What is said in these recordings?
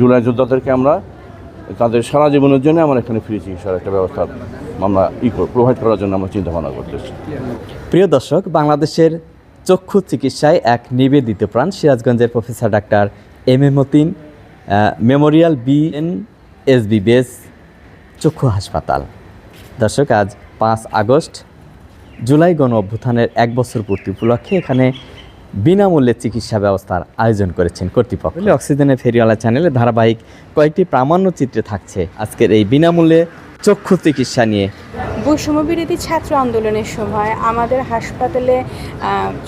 জুলাই যোদ্ধাদেরকে আমরা তাদের সারা জীবনের জন্য আমরা এখানে ফ্রি চিকিৎসার একটা ব্যবস্থা আমরা ই প্রোভাইড করার জন্য আমরা চিন্তা ভাবনা করতেছি। প্রিয় দর্শক, বাংলাদেশের চক্ষু চিকিৎসায় এক নিবেদিত প্রাণ সিরাজগঞ্জের professor doctor M A Matin memorial B N S B base, চক্ষু হাসপাতাল। দর্শক, আজ পাঁচ আগস্ট, জুলাই গণ অভ্যুত্থানের এক বছর পূর্তি উপলক্ষে এখানে বিনামূল্যে চিকিৎসা ব্যবস্থার আয়োজন করেছেন কর্তৃপক্ষ। অক্সিজেনের ফেরিওয়ালা চ্যানেলে ধারাবাহিক কয়েকটি প্রামাণ্য চিত্রে থাকছে আজকের এই বিনামূল্যে চক্ষু চিকিৎসা নিয়ে। বৈষম্য বিরোধী ছাত্র আন্দোলনের সময় আমাদের হাসপাতালে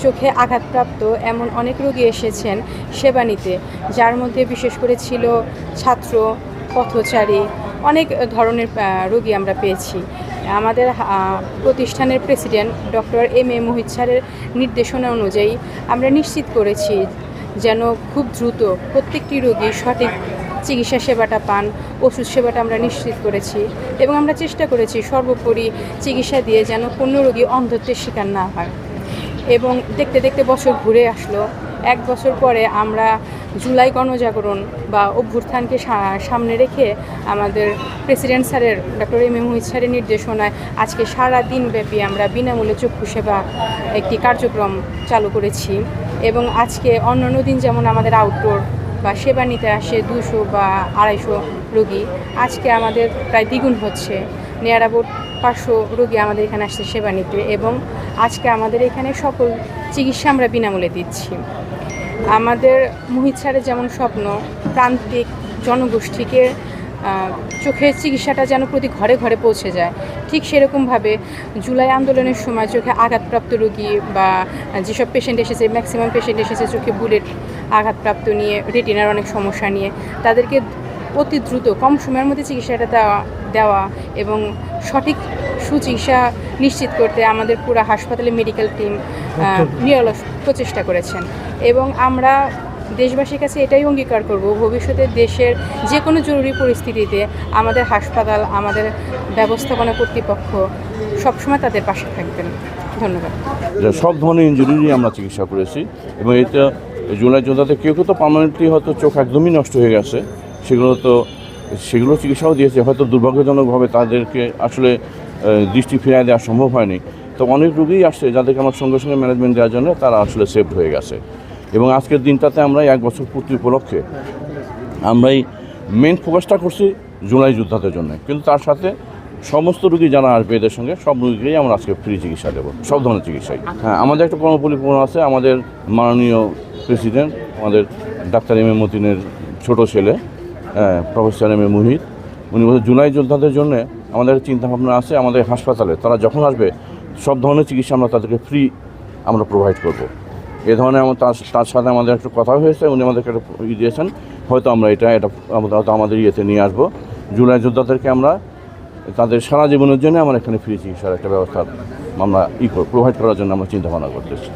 চোখে আঘাতপ্রাপ্ত এমন অনেক রোগী এসেছেন সেবা নিতে যার মধ্যে বিশেষ করে ছিল ছাত্র পথচারী অনেক ধরনের রোগী আমরা পেয়েছি। আমাদের প্রতিষ্ঠানের president doctor M A Mohit স্যারের নির্দেশনা অনুযায়ী আমরা নিশ্চিত করেছি যেন খুব দ্রুত প্রত্যেকটি রোগী সঠিক চিকিৎসা সেবাটা পান, ওষুধ সেবাটা আমরা নিশ্চিত করেছি এবং আমরা চেষ্টা করেছি সর্বোপরি চিকিৎসা দিয়ে যেন কোনো রোগী অন্ধত্বের শিকার না হয়। এবং দেখতে দেখতে বছর ঘুরে আসলো, এক বছর পরে আমরা জুলাই গণজাগরণ বা অভ্যুত্থানকে সামনে রেখে আমাদের প্রেসিডেন্ট স্যারের ডক্টর এম এ মোহিত স্যারের নির্দেশনায় আজকে সারা দিনব্যাপী আমরা বিনামূল্যে চক্ষু সেবা একটি কার্যক্রম চালু করেছি এবং আজকে অন্যান্য দিন যেমন আমাদের আউটডোর বা সেবা নিতে আসে দুশো বা আড়াইশো রোগী, আজকে আমাদের প্রায় দ্বিগুণ হচ্ছে। নিয়ার পাঁচশো রোগী আমাদের এখানে আসছে সেবা নিতে এবং আজকে আমাদের এখানে সকল চিকিৎসা আমরা বিনামূল্যে দিচ্ছি। আমাদের মোহিত স্যারের যেমন স্বপ্ন, প্রান্তিক জনগোষ্ঠীকে চোখের চিকিৎসাটা যেন প্রতি ঘরে ঘরে পৌঁছে যায়। ঠিক সেরকমভাবে জুলাই আন্দোলনের সময় চোখে আঘাতপ্রাপ্ত রোগী বা যেসব পেশেন্ট এসেছে ম্যাক্সিমাম পেশেন্ট এসেছে চোখে বুলেট আঘাতপ্রাপ্ত নিয়ে রেটিনার অনেক সমস্যা নিয়ে, তাদেরকে অতি দ্রুত কম সময়ের মধ্যে চিকিৎসাটা দেওয়া দেওয়া এবং সঠিক সুচিকিৎসা নিশ্চিত করতে আমাদের পুরো হাসপাতালে মেডিকেল টিম নিরলস প্রচেষ্টা করেছেন। এবং আমরা দেশবাসীর কাছে এটাই অঙ্গীকার করব ভবিষ্যতে দেশের যে কোনো জরুরি পরিস্থিতিতে আমাদের হাসপাতাল আমাদের ব্যবস্থাপনা কর্তৃপক্ষ সবসময় তাদের পাশে থাকবেন। ধন্যবাদ। সব ধরনের ইঞ্জুরিরই আমরা চিকিৎসা করেছি এবং এটা জুলাই যোদ্ধাতে কেউ কেউ তো পার্মানেন্টলি হয়তো চোখ একদমই নষ্ট হয়ে গেছে সেগুলো তো সেগুলো চিকিৎসাও দিয়েছে হয়তো দুর্ভাগ্যজনকভাবে তাদেরকে আসলে দৃষ্টি ফিরিয়ে দেওয়া সম্ভব হয়নি। তো অনেক রোগীই আসছে যাদেরকে আমার সঙ্গে সঙ্গে ম্যানেজমেন্ট দেওয়ার জন্য তারা আসলে সেভ হয়ে গেছে। এবং আজকের দিনটাতে আমরা এক বছর পূর্তি উপলক্ষে আমরাই মেন ফোকাসটা করছি জুলাই যোদ্ধাদের জন্য। কিন্তু তার সাথে সমস্ত রুগী যারা আসবে এদের সঙ্গে সব রুগীকেই আমরা আজকে ফ্রি চিকিৎসা দেবো সব ধরনের চিকিৎসাই। হ্যাঁ আমাদের একটা কর্মপরিপূর্ণ আছে আমাদের মাননীয় প্রেসিডেন্ট আমাদের ডাক্তার এম এ মতিনের ছোট ছেলে হ্যাঁ, প্রফেসর এম এ মুহিত উনি বলছেন জুলাই যোদ্ধাদের জন্য আমাদের চিন্তাভাবনা আছে আমাদের হাসপাতালে। তারা যখন আসবে, সব ধরনের চিকিৎসা আমরা তাদেরকে ফ্রি আমরা প্রোভাইড করব। এ ধরনের আমার তার তার সাথে আমাদের একটা কথা হয়েছে, উনি আমাদেরকে একটা ই দিয়েছেন, হয়তো আমরা এটা এটা হয়তো আমাদের ইয়েতে নিয়ে আসব। জুলাই যোদ্ধাদেরকে আমরা তাদের সারা জীবনের জন্য আমরা এখানে ফ্রি চিকিৎসার একটা ব্যবস্থা আমরা ই প্রোভাইড করার জন্য আমরা চিন্তা ভাবনা করতেছি।